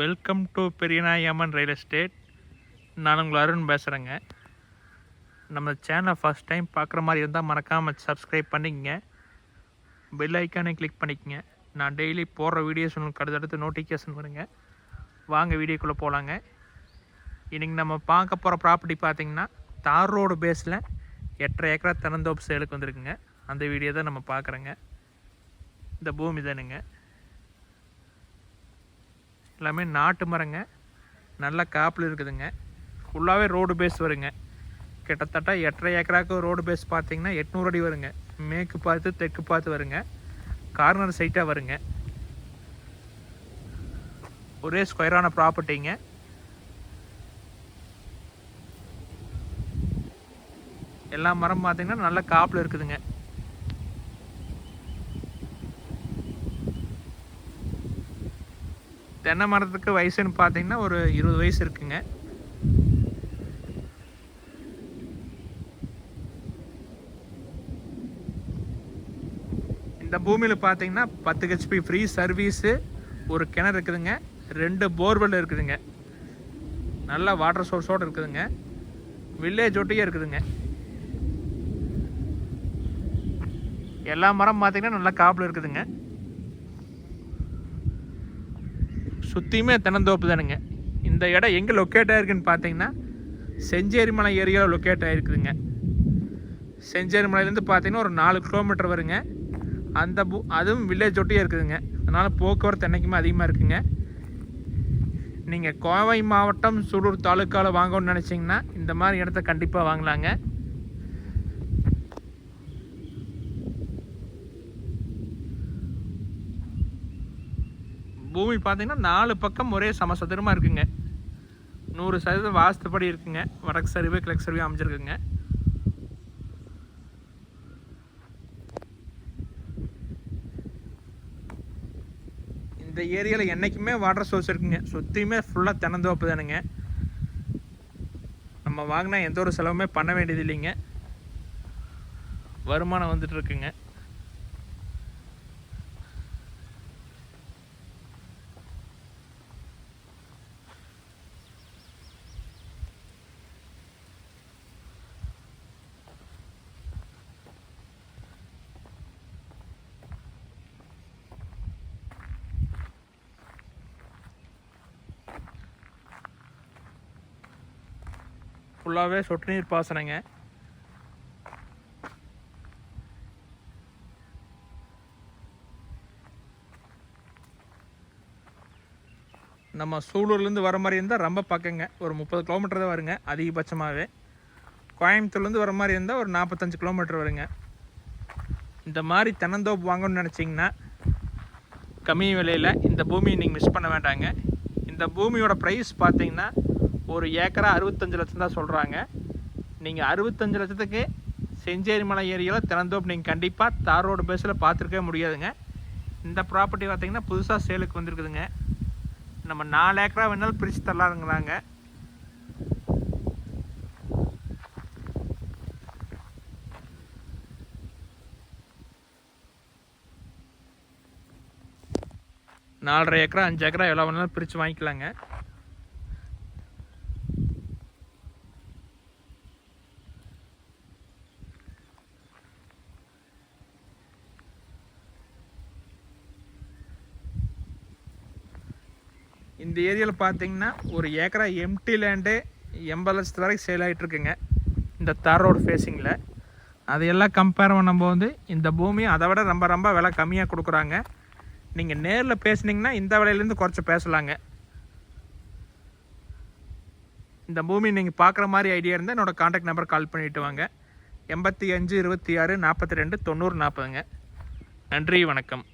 Welcome to Periyanayagiamman real estate நான் உங்கள் அருண் பேசுகிறேங்க நம்ம சேனலை ஃபஸ்ட் டைம் பார்க்குற மாதிரி இருந்தால் மறக்காமல் சப்ஸ்கிரைப் பண்ணிக்கங்க. பெல் ஐக்கானே கிளிக் பண்ணிக்கங்க. நான் டெய்லி போடுற வீடியோஸ் உங்களுக்கு அடுத்தடுத்து நோட்டிஃபிகேஷன் வருங்க. வாங்க வீடியோக்குள்ளே போகலாங்க. இன்றைக்கி நம்ம பார்க்க போகிற ப்ராப்பர்ட்டி பார்த்தீங்கன்னா தார் ரோடு பேஸில் எட்டரை ஏக்கரா திறந்தோப்பு சேலுக்கு வந்திருக்குங்க. அந்த வீடியோ தான் நம்ம பார்க்குறோங்க. இந்த பூமி தானுங்க. எல்லாமே நாட்டு மரங்க. நல்ல காப்பில் இருக்குதுங்க. ஃபுல்லாகவே ரோடு பேஸ் வருங்க. கிட்டத்தட்ட எட்டரை ஏக்கராவுக்கு ரோடு பேஸ் பார்த்தீங்கன்னா எட்நூறு அடி வருங்க. மேற்கு பார்த்து தெற்கு பார்த்து வருங்க. கார்னர் சைட்டாக வருங்க. ஒரே ஸ்கொயரான ப்ராப்பர்ட்டிங்க எல்லா மரம் பார்த்தீங்கன்னா நல்ல காப்பில் இருக்குதுங்க. தென்னை மரத்துக்கு வயசுன்னு பார்த்தீங்கன்னா ஒரு இருபது வயசு இருக்குங்க. இந்த பூமியில் பார்த்தீங்கன்னா பத்து ஹெச்பி ஃப்ரீ சர்வீஸு ஒரு கிணறு இருக்குதுங்க. ரெண்டு போர்வெல் இருக்குதுங்க. நல்ல வாட்டர் சோர்ஸோடு இருக்குதுங்க. வில்லேஜ் ஒட்டியே இருக்குதுங்க. எல்லா மரம் பார்த்தீங்கன்னா நல்லா காப்பில் இருக்குதுங்க. சுற்றியுமே தென்னந்தோப்பு தானுங்க. இந்த இடம் எங்கே லொக்கேட் ஆகிருக்குன்னு பார்த்தீங்கன்னா செஞ்சேரி மலை ஏரியாவில் லொக்கேட் ஆகிருக்குதுங்க செஞ்சேரி மலையிலேருந்து பார்த்தீங்கன்னா ஒரு நாலு கிலோமீட்டர் வருங்க. அந்த பூ அதுவும் வில்லேஜ் ஒட்டியே இருக்குதுங்க. அதனால் போக்குவரத்து என்றைக்குமே அதிகமாக இருக்குதுங்க நீங்கள் கோவை மாவட்டம் சூலூர் தாலுக்காவில் வாங்கணும்னு நினச்சிங்கன்னா இந்த மாதிரி இடத்த கண்டிப்பாக வாங்கலாங்க. பூமி பார்த்தீங்கன்னா நாலு பக்கம் ஒரே சமசதுரமாக இருக்குங்க. நூறு சதவீதம் வாஸ்துப்படி இருக்குங்க. வடக்கு சரிவு கிழக்கு சரிவு அமைஞ்சிருக்குங்க. இந்த ஏரியாவில் என்றைக்குமே வாட்டர் சோர்ஸ் இருக்குங்க. சுற்றியுமே ஃபுல்லாக தினந்தோப்பு தானுங்க. நம்ம வாங்கினா எந்த ஒரு செலவுமே பண்ண வேண்டியது இல்லைங்க. வருமானம் வந்துட்டு இருக்குங்க. ஃபுல்லாகவே சொட்டு நீர் பாசனங்க. நம்ம சூலூர்லேருந்து வர மாதிரி இருந்தால் ரொம்ப பக்கங்க. ஒரு முப்பது கிலோமீட்டர் தான் வருங்க அதிகபட்சமாகவே கோயம்புத்தூர்லேருந்து வர மாதிரி இருந்தால் ஒரு நாற்பத்தஞ்சு கிலோமீட்டர் வருங்க. இந்த மாதிரி தென்னந்தோப்பு வாங்கணும்னு நினச்சிங்கன்னா கம்மி விலையில் இந்த பூமியை நீங்கள் மிஸ் பண்ண வேண்டாங்க. இந்த பூமியோட ப்ரைஸ் பார்த்தீங்கன்னா ஒரு ஏக்கரா அறுபத்தஞ்சு லட்சம் தான் சொல்கிறாங்க நீங்கள் அறுபத்தஞ்சு லட்சத்துக்கு செஞ்சேரி மலை ஏரியாவில் திறந்தோப்பு நீங்கள் கண்டிப்பாக தார் ரோடு பேஸில் பார்த்துருக்கவே முடியாதுங்க. இந்த ப்ராப்பர்ட்டி பார்த்தீங்கன்னா புதுசாக சேலுக்கு வந்திருக்குதுங்க. நம்ம நாலு ஏக்கரா வேணாலும் பிரித்து தரலாங்கிறாங்க நாலரை ஏக்கரா அஞ்சு ஏக்கரா எவ்வளோ வேணாலும் பிரித்து வாங்கிக்கலாங்க. இந்த ஏரியாவில் பார்த்தீங்கன்னா ஒரு ஏக்கரா எம்டி லேண்டு எண்பது லட்சத்து வரைக்கும் சேல் ஆகிட்டு இருக்குங்க. இந்த தார் ரோடு ஃபேஸிங்கில் அதையெல்லாம் கம்பேர் பண்ணும்போது இந்த பூமி அதை விட ரொம்ப ரொம்ப விலை கம்மியாக கொடுக்குறாங்க. நீங்கள் நேரில் பேசுனீங்கன்னா இந்த விலையிலேருந்து குறைச்சி பேசலாங்க. இந்த பூமி நீங்கள் பார்க்குற மாதிரி ஐடியா இருந்தால் என்னோடய காண்டாக்ட் நம்பர் கால் பண்ணிவிட்டு வாங்க. எண்பத்தி அஞ்சு இருபத்தி ஆறு நாற்பத்தி ரெண்டு தொண்ணூறு நாற்பதுங்க. நன்றி வணக்கம்.